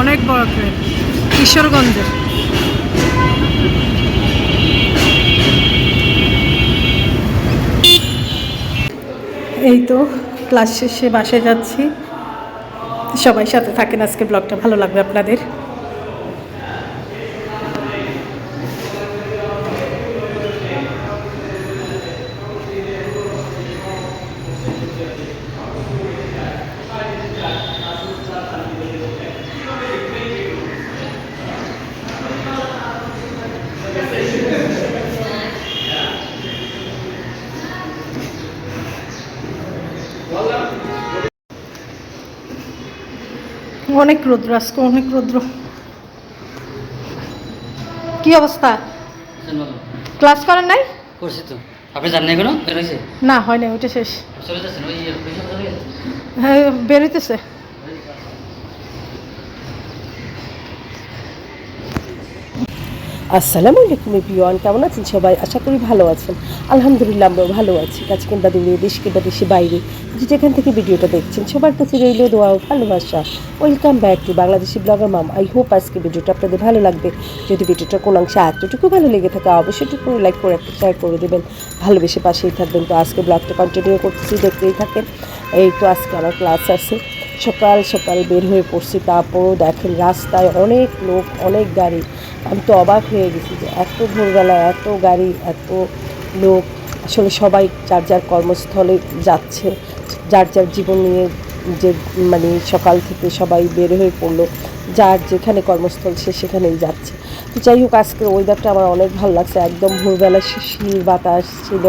অনেক বড় ট্রেন কিশোরগঞ্জের। এই তো ক্লাস শেষে বাসে যাচ্ছি। সবাই সাথে থাকেন, আজকে ব্লগটা ভালো লাগবে আপনাদের। অনেক রৌদ্র আজকে অনেক রৌদ্র। কি অবস্থা? ক্লাস করেন নাই? করছি তো। আপনি না হয় নাই ওইটা শেষ। হ্যাঁ বেরোইতেছে আসসালামু আলাইকুম এভরিওয়ান, কেমন আছেন সবাই? আশা করি ভালো আছেন। আলহামদুলিল্লাহ আমরাও ভালো আছি। কাছে কিংবা দূরে দেশ কিংবা দেশে বাইরে। যেখান থেকে ভিডিওটা দেখছেন, সবার কাছে রইল দোয়া ভালোবাসা। Welcome back to Bangladeshi blogger mom I hope আজকে ভিডিওটা আপনাদের ভালো লাগবে। যদি ভিডিওটা কোন অংশে এতটুকু ভালো লেগে থাকে, অবশ্যই করে লাইক করে একটা শেয়ার করে দেবেন। ভালোবেসে পাশেই থাকবেন। তো আজকে ব্লগটা কন্টিনিউ করতেছি, দেখতেই থাকেন। এই তো আজকে আমার ক্লাস আছে। সকাল সকাল বের হয়ে পড়ছি, তারপরও দেখেন রাস্তায় অনেক লোক, অনেক গাড়ি। আমি তো অবাক হয়ে গেছি যে এত ভোরবেলা, এত গাড়ি, এত লোক। আসলে সবাই যার যার কর্মস্থলে যাচ্ছে, যার যার জীবন নিয়ে যে মানে সকাল থেকে সবাই বের হয়ে পড়ল, যার যেখানে কর্মস্থল সে সেখানেই যাচ্ছে। তো যাই হোক, আজকের ওয়েদারটা আমার অনেক ভালো লাগছে। একদম ভোরবেলা শিশির বাতাস ছিল,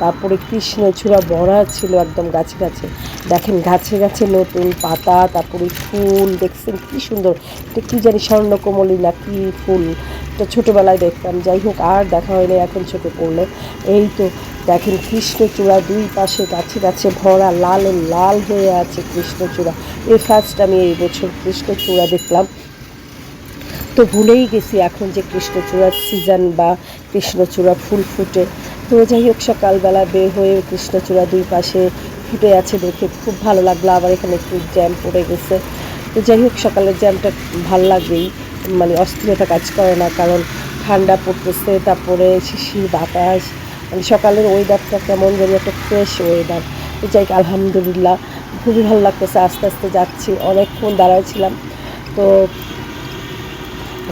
তারপরে কৃষ্ণচূড়া ভরা ছিল একদম গাছে গাছে। দেখেন গাছে গাছে নতুন পাতা, তারপরে ফুল, দেখছেন কি সুন্দর। এটা কী জানি স্বর্ণকমলী না কি ফুল। এটা ছোটোবেলায় দেখতাম। যাই হোক, আর দেখা হয়নি, এখন চোখে পড়ল। এই তো, দেখেন কৃষ্ণচূড়া দুই পাশে গাছে গাছে ভরা, লাল লাল হয়ে আছে কৃষ্ণচূড়া। এই ফার্স্ট আমি এই বছর কৃষ্ণচূড়া দেখলাম। তো ভুলেই গেছি এখন যে কৃষ্ণচূড়ার সিজন বা কৃষ্ণচূড়া ফুল ফুটে। তো যাই হোক, সকালবেলা বের হয়ে কৃষ্ণচূড়া দুই পাশে ফুটে আছে দেখে খুব ভালো লাগল। আবার এখানে একটু জ্যাম পড়ে গেছে। তো যাই হোক, সকালের জ্যামটা ভালো লাগবেই মানে অস্থিরতা কাজ করে না, কারণ ঠান্ডা পড়তেছে, তারপরে শিশির, বাতাস। মানে সকালের ওয়েদারটা কেমন যেন একটা ফ্রেশ ওয়েদার তো যাই আলহামদুলিল্লাহ, খুবই ভালো লাগতেছে। আস্তে আস্তে যাচ্ছি। অনেকক্ষণ দাঁড়াইছিলাম তো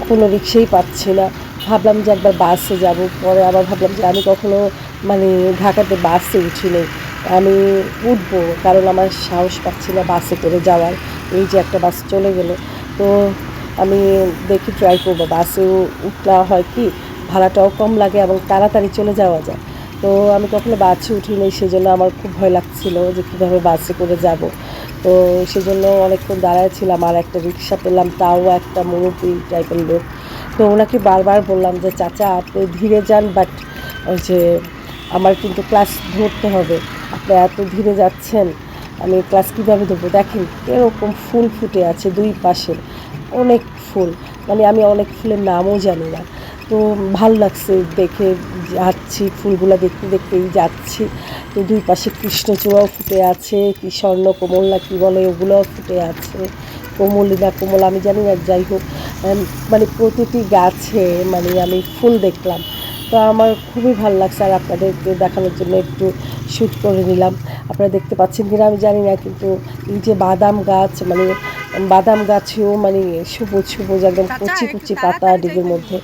কোনো রিক্সেই পাচ্ছি না। ভাবলাম যে একবার বাসে যাব, পরে আবার ভাবলাম যে আমি কখনো মানে ঢাকাতে বাসে উঠিনি আমি উঠবো, কারণ আমার সাহস পাচ্ছি না বাসে করে যাওয়ার। এই যে একটা বাস চলে গেল। তো আমি দেখি ট্রাই করব বাসেও উঠলা হয় কি, ভাড়াটাও কম লাগে এবং তাড়াতাড়ি চলে যাওয়া যায়। তো আমি কখনো বাসে উঠিনি সেজন্য আমার খুব ভয় লাগছিল যে কীভাবে বাসে করে যাব। তো সেজন্য অনেকক্ষণ দাঁড়াইছিলাম আর একটা রিক্সা পেলাম, তাও একটা মুরব্বী টাইপের লোক। তো ওনাকে বারবার বললাম যে, চাচা, আপনি ধীরে যান বাট ওই যে আমার কিন্তু ক্লাস ধরতে হবে। আপনি এত ধীরে যাচ্ছেন, আমি ক্লাস কীভাবে ধরবো? দেখেন, এরকম ফুল ফুটে আছে দুই পাশে, অনেক ফুল। মানে আমি অনেক ফুলের নামও জানি না। তো ভালো লাগছে দেখে, যাচ্ছি, ফুলগুলো দেখতে দেখতেই যাচ্ছি। তো দুই পাশে কৃষ্ণচূড়াও ফুটে আছে, কি স্বর্ণ কোমল না কী বলে, ওগুলোও ফুটে আছে। কোমলি না কোমল, আমি জানি না, যাই হোক। মানে প্রতিটি গাছে মানে আমি ফুল দেখলাম। তো আমার খুবই ভালো লাগছে আর আপনাদেরকে দেখানোর জন্য একটু শ্যুট করে নিলাম। আপনারা দেখতে পাচ্ছেন কিনা আমি জানি না কিন্তু এই যে বাদাম গাছ মানে বাদাম গাছেও মানে সবুজ সবুজ একদম কুচি কুচি পাতা ডিগের মধ্যে।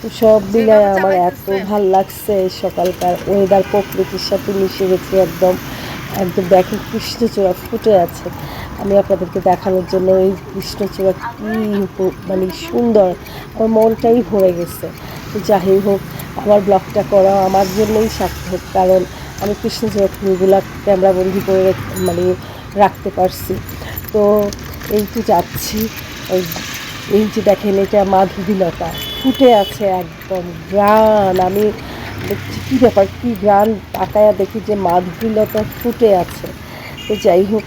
তো সব মিলায় আমার এত ভালো লাগছে সকালকার ওয়েদার প্রকৃতির সাথে মিশে গেছে একদম। একদম দেখেন কৃষ্ণচূড়া ফুটে আছে। আমি আপনাদেরকে দেখানোর জন্য এই কৃষ্ণচূড়া কী মানে সুন্দর। আমার মনটাই ভরে গেছে। যাই হোক, আমার ব্লগটা করা আমার জন্যই সার্থক, কারণ আমি কৃষ্ণচূড়া ফুলগুলা ক্যামেরাবন্দি করে মানে রাখতে পারছি। তো এই তো যাচ্ছি। এই- এই যে দেখেন, এটা মাধবীলতা। ফুটে আছে একদম গ্রান আমি দেখছি কী ব্যাপার, কী গ্রান তাকায়া দেখি যে মাধবীলতা ফুটে আছে। তো যাই হোক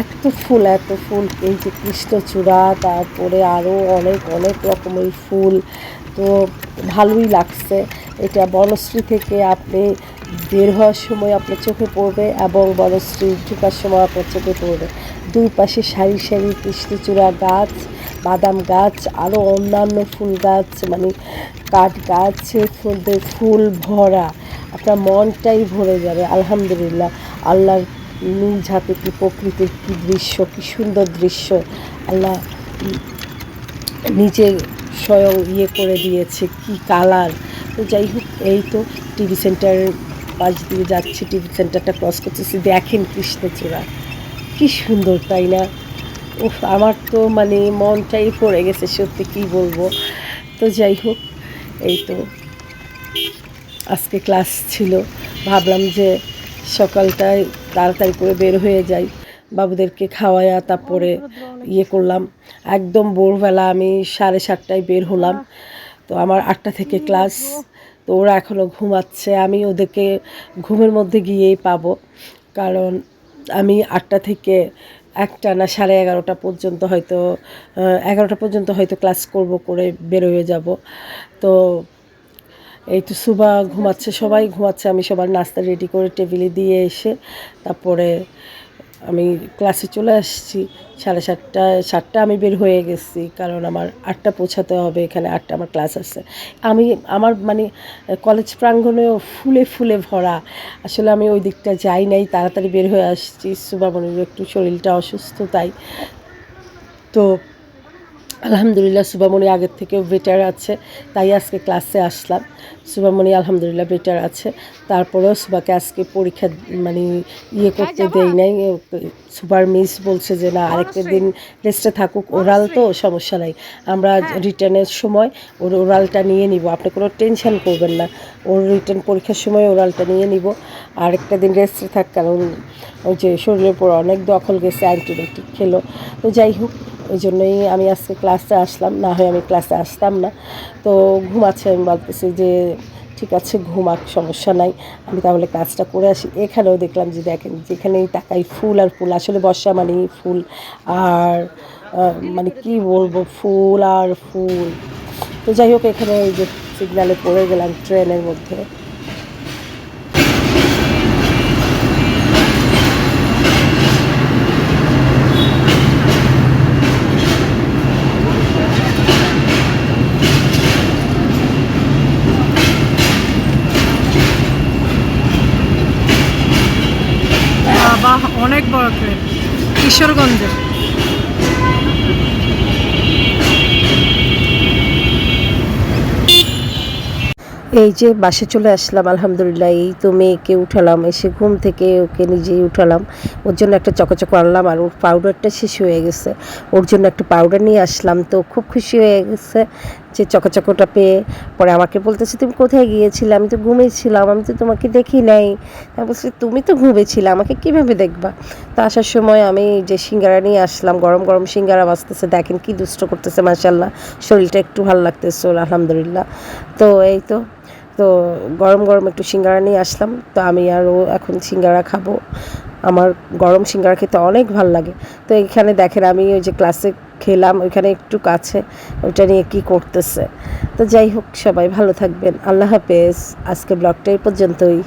এত ফুল এত ফুল। এই যে কৃষ্ণচূড়া, তারপরে আরও অনেক অনেক রকমের ফুল। তো ভালোই লাগছে। এটা বনশ্রী থেকে আপনি বের হওয়ার সময় আপনার চোখে পড়বে এবং বনশ্রী ঢোকার সময় আপনার চোখে পড়বে। দুই পাশে সারি সারি কৃষ্ণচূড়া গাছ, বাদাম গাছ আরও অন্যান্য ফুল গাছ মানে কাঠ গাছের মধ্যে ফুল ভরা। আপনার মনটাই ভরে যাবে, আলহামদুলিল্লাহ। আল্লাহর নিজ হাতে কি প্রকৃতির কী দৃশ্য, কি সুন্দর দৃশ্য। আল্লাহ নিজে স্বয়ং ইয়ে করে দিয়েছে কি কালার। তো যাই হোক, এই তো টিভি সেন্টারের পাশ দিয়ে যাচ্ছে, টিভি সেন্টারটা ক্রস করতেছি। দেখেন কৃষ্ণচূড়া, কি সুন্দর, তাই না? উফ, আমার তো মানে মনটাই পড়ে গেছে, সত্যি কি বলব। তো যাই হোক, এই তো আজকে ক্লাস ছিল। ভাবলাম যে সকালটায় তাড়াতাড়ি করে বের হয়ে যাই। বাবুদেরকে খাওয়ায়া তারপরে ইয়ে করলাম। একদম ভোরবেলা আমি সাড়ে সাতটায় বের হলাম। তো আমার আটটা থেকে ক্লাস। তো ওরা এখনও ঘুমাচ্ছে। আমি ওদেরকে ঘুমের মধ্যে গিয়েই পাবো। কারণ আমি আটটা থেকে একটা না সাড়ে এগারোটা পর্যন্ত হয়তো এগারোটা পর্যন্ত হয়তো ক্লাস করব, করে বের হয়ে যাব। তো এই তো সুবা ঘুমাচ্ছে, সবাই ঘুমাচ্ছে। আমি সবার নাস্তা রেডি করে টেবিলে দিয়ে এসে তারপরে আমি ক্লাসে চলে আসছি। সাড়ে সাতটা সাতটা আমি বের হয়ে গেছি, কারণ আমার আটটা পৌঁছাতে হবে, এখানে আটটা আমার ক্লাস আছে। আমি, আমার মানে কলেজ প্রাঙ্গণেও ফুলে ফুলে ভরা। আসলে আমি ওই দিকটা যাই নাই, তাড়াতাড়ি বের হয়ে আসছি। সুবামনির একটু শরীরটা অসুস্থ, তাই তো আলহামদুলিল্লাহ সুবামণি আগের থেকেও বেটার আছে। তাই আজকে ক্লাসে আসলাম। সুবামণি আলহামদুলিল্লাহ বেটার আছে। তারপরেও সুবাকে আজকে পরীক্ষা মানে ইয়ে করতে দেই নাই। সুপার মিস বলছে যে না আরেকটা দিন রেস্টে থাকুক ওরাল তো সমস্যা নাই। আমরা রিটার্নের সময় ওর ওরালটা নিয়ে নিব। আপনি কোনো টেনশন করবেন না। ওর রিটার্ন পরীক্ষার সময় ওরালটা নিয়ে নিব। আরেকটা দিন রেস্টে থাক কারণ ওই যে শরীরের উপর অনেক দখল গেছে অ্যান্টিবায়োটিক খেলো। তো যাই হোক ওই জন্যই আমি আজকে ক্লাসে আসলাম, না হয় আমি ক্লাসে আসতাম না। তো ঘুমাচ্ছে আমি বলতেছি যে ঠিক আছে, ঘুমাক, সমস্যা নাই। আমি তাহলে কাজটা করে আসি। এখানেও দেখলাম যে দেখেন, যেখানেই তাকাই, ফুল আর ফুল, আসলে বর্ষা মানেই ফুল। আর মানে কি বলব, ফুল আর ফুল। তো যাই হোক, এখানে এই যে সিগনালে পড়ে গেলাম ট্রেনের মধ্যে। অনেক বড় ট্রেন কিশোরগঞ্জে। এই যে বাসে চলে আসলাম, আলহামদুলিল্লাহ, এই তো মেয়েকে উঠালাম, এসে ঘুম থেকে ওকে নিজেই উঠালাম। ওর জন্য একটা চকচক আনলাম আর ওর পাউডারটা শেষ হয়ে গেছে। ওর জন্য একটা পাউডার নিয়ে আসলাম, তো খুব খুশি হয়ে গেছে। যে চকচকটা পেয়ে পরে আমাকে বলতেছে, তুমি কোথায় গিয়েছিলে? আমি তো ঘুমিয়েছিলাম, আমি তো তোমাকে দেখি নাই। বলছি, তুমি তো ঘুমিয়েছিলে আমাকে কীভাবে দেখবা? তো আসার সময় আমি যে সিঙ্গারা নিয়ে আসলাম, গরম গরম সিঙ্গারা বাজতেছে, দেখেন কি দুষ্ট করতেছে মাসাল্লাহ শরীরটা একটু ভালো লাগতেছে আলহামদুলিল্লাহ। তো এই তো তো গরম গরম একটু সিঙ্গারা নিয়ে আসলাম। তো আমি আর ও এখন সিঙ্গারা খাব। আমার গরম সিঙ্গারা খেতে অনেক ভালো লাগে। তো এখানে দেখেন আমি ওই যে ক্লাসে খেলাম, ওইখানে একটু কাছে, ওইটা নিয়ে কি করতেছে। তো যাই হোক, সবাই ভালো থাকবেন। আল্লাহ হাফেজ। আজকে ব্লগটা এই পর্যন্তই।